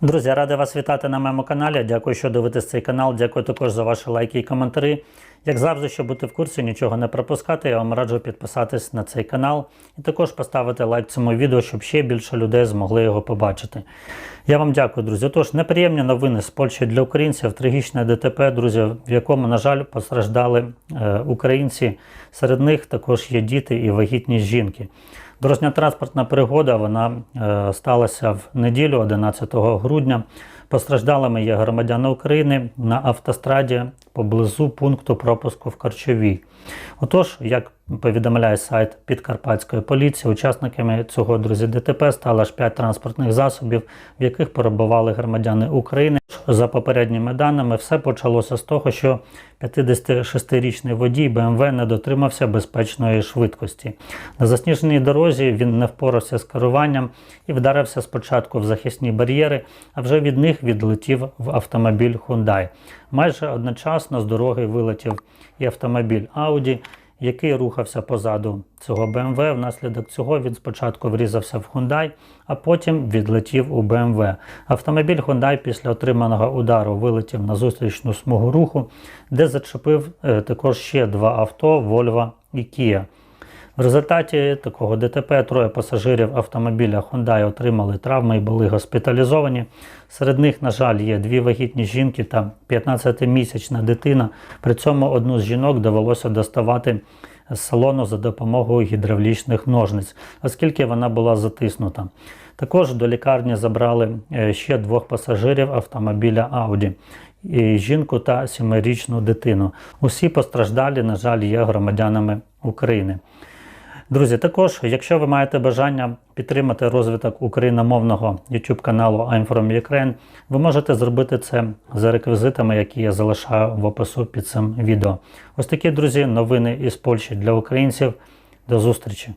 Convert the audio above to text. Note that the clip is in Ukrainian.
Друзі, радий вас вітати на моєму каналі. Дякую, що дивитесь цей канал. Дякую також за ваші лайки і коментарі. Як завжди, щоб бути в курсі, нічого не пропускати, я вам раджу підписатись на цей канал і також поставити лайк цьому відео, щоб ще більше людей змогли його побачити. Я вам дякую, друзі. Тож неприємні новини з Польщі для українців, трагічне ДТП, друзі, в якому, на жаль, постраждали е, українці. Серед них також є діти і вагітні жінки. Дорожньо-транспортна пригода вона е, сталася в неділю, 11 грудня. Постраждалими є громадяни України на автостраді поблизу пункту пропуску в Корчовій. Отож, як повідомляє сайт Підкарпатської поліції, учасниками цього друзі ДТП стало аж 5 транспортних засобів, в яких перебували громадяни України. За попередніми даними, все почалося з того, що 56-річний водій БМВ не дотримався безпечної швидкості. На засніженій дорозі він не впорався з керуванням і вдарився спочатку в захисні бар'єри, а вже від них відлетів в автомобіль Hyundai. Майже одночасно з дороги вилетів і автомобіль Audi, який рухався позаду цього BMW. Внаслідок цього він спочатку врізався в Hyundai, а потім відлетів у BMW. Автомобіль Hyundai після отриманого удару вилетів на зустрічну смугу руху, де зачепив е, також ще два авто Volvo і Kia. В результаті такого ДТП троє пасажирів автомобіля Hyundai отримали травми і були госпіталізовані. Серед них, на жаль, є дві вагітні жінки та 15-місячна дитина. При цьому одну з жінок довелося доставати з салону за допомогою гідравлічних ножниць, оскільки вона була затиснута. Також до лікарні забрали е, ще двох пасажирів автомобіля Audi. І жінку та сімирічну дитину. Усі постраждалі, на жаль, є громадянами України. Друзі, також, якщо ви маєте бажання підтримати розвиток україномовного YouTube каналу I'm from Ukraine, ви можете зробити це за реквізитами, які я залишаю в опису під цим відео. Ось такі, друзі, новини із Польщі для українців. До зустрічі!